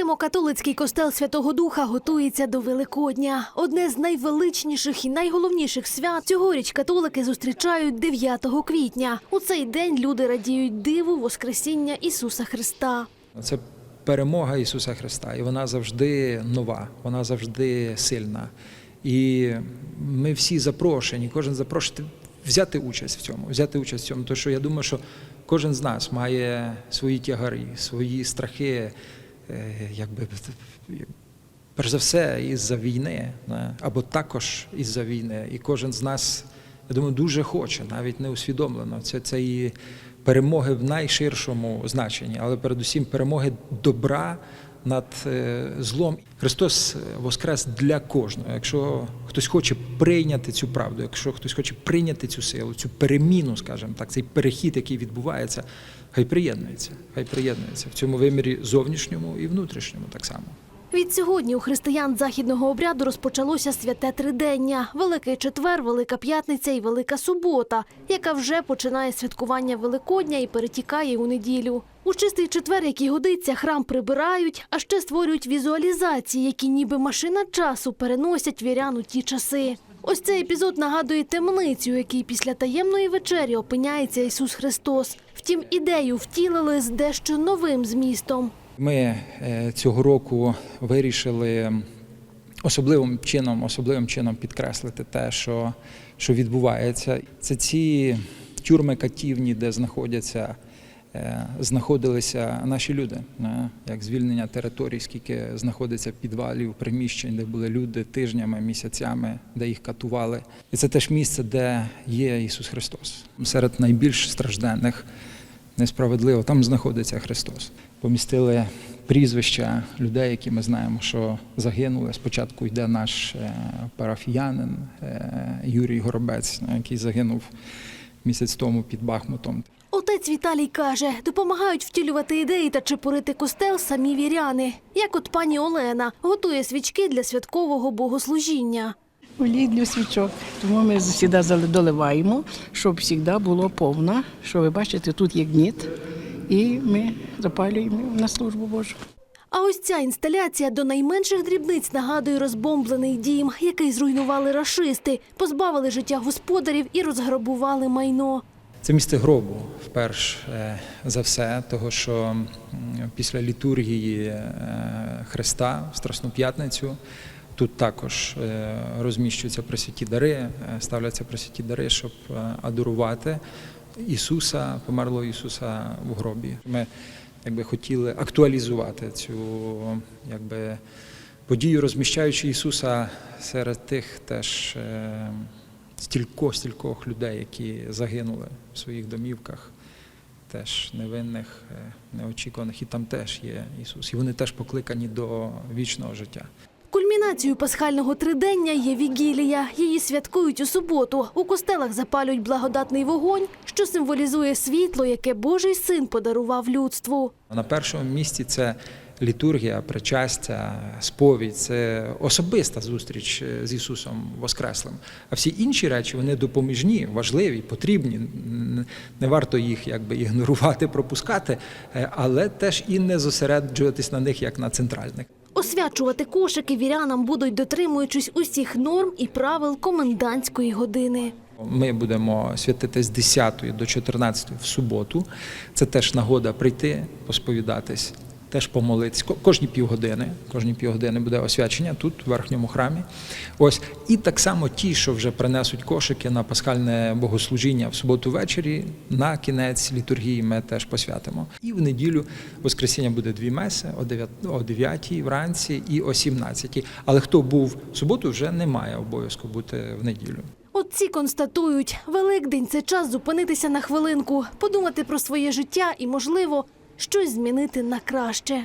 Римо-католицький костел Святого Духа готується до Великодня. Одне з найвеличніших і найголовніших свят цьогоріч католики зустрічають 9 квітня. У цей день люди радіють диву Воскресіння Ісуса Христа. Це перемога Ісуса Христа, і вона завжди нова, вона завжди сильна. І ми всі запрошені, кожен запрошений взяти участь в цьому, взяти участь в цьому. Тому що я думаю, що кожен з нас має свої тягари, свої страхи, якби перш за все, із-за війни, або також із-за війни. І кожен з нас, я думаю, дуже хоче, навіть не усвідомлено. Це, це і перемоги в найширшому значенні, але передусім перемоги добра над е, злом. Христос воскрес для кожного. Якщо хтось хоче прийняти цю правду, якщо хтось хоче прийняти цю силу, цю переміну, скажімо так, цей перехід, який відбувається, хай приєднується, хай приєднується в цьому вимірі зовнішньому і внутрішньому так само. Від сьогодні у християн західного обряду розпочалося святе тридення: Великий четвер, Велика п'ятниця і Велика субота, яка вже починає святкування Великодня і перетікає у неділю. У чистий четвер, який годиться, храм прибирають, а ще створюють візуалізації, які ніби машина часу переносять вірян у ті часи. Ось цей епізод нагадує темницю, у якій після таємної вечері опиняється Ісус Христос. Втім, ідею втілили з дещо новим змістом. Ми е, цього року вирішили особливим чином, особливим чином підкреслити те, що, що відбувається. Це ці тюрми катівні, де знаходяться. Е, Знаходилися наші люди, е, як звільнення територій, скільки знаходиться підвалів, приміщень, де були люди тижнями, місяцями, де їх катували. І це теж місце, де є Ісус Христос. Серед найбільш стражденних, несправедливо, там знаходиться Христос. Помістили прізвища людей, які ми знаємо, що загинули. Спочатку йде наш е, парафіянин Юрій Горобець, який загинув місяць тому під Бахмутом. Отець Віталій каже, допомагають втілювати ідеї та чепурити костел самі віряни. Як от пані Олена готує свічки для святкового богослужіння. Олій для свічок. Тому ми завжди доливаємо, щоб завжди було повно. Що ви бачите, тут є гніт, і ми запалюємо на службу Божу. А ось ця інсталяція до найменших дрібниць нагадує розбомблений дім, який зруйнували рашисти, позбавили життя господарів і розграбували майно. Це місце гробу, вперш е, за все, того що після літургії е, Христа в Страсну п'ятницю тут також е, розміщуються пресвяті дари, е, ставляться пресвяті дари, щоб адорувати Ісуса, померлого Ісуса в гробі. Ми якби хотіли актуалізувати цю якби, подію, розміщаючи Ісуса серед тих теж. е, стількох, стількох людей, які загинули в своїх домівках, теж невинних, е, неочікуваних, і там теж є Ісус. І вони теж покликані до вічного життя. Кульмінацією пасхального тридення є вігілія. Її святкують у суботу. У костелах запалюють благодатний вогонь, що символізує світло, яке Божий син подарував людству. На першому місці це літургія, причастя, сповідь, це особиста зустріч е, з Ісусом Воскреслим. А всі інші речі вони допоміжні, важливі, потрібні. Не варто їх якби ігнорувати, пропускати, е, але теж і не зосереджуватись на них як на центральних. Освячувати кошики вірянам будуть дотримуючись усіх норм і правил комендантської години. Ми будемо святити з 10 до 14 в суботу. Це теж нагода прийти, посповідатись, теж помолитись. Ко- Кожні півгодини, кожні півгодини буде освячення тут, в верхньому храмі. Ось і так само ті, що вже принесуть кошики на пасхальне богослужіння в суботу ввечері, на кінець літургії ми теж посвятимо. І в неділю Воскресіння буде дві меси о 9, о 9 вранці і о 17. Але хто був в суботу, вже не має обов'язку бути в неділю. Отці констатують, Великдень це час зупинитися на хвилинку, подумати про своє життя і, можливо, щось змінити на краще.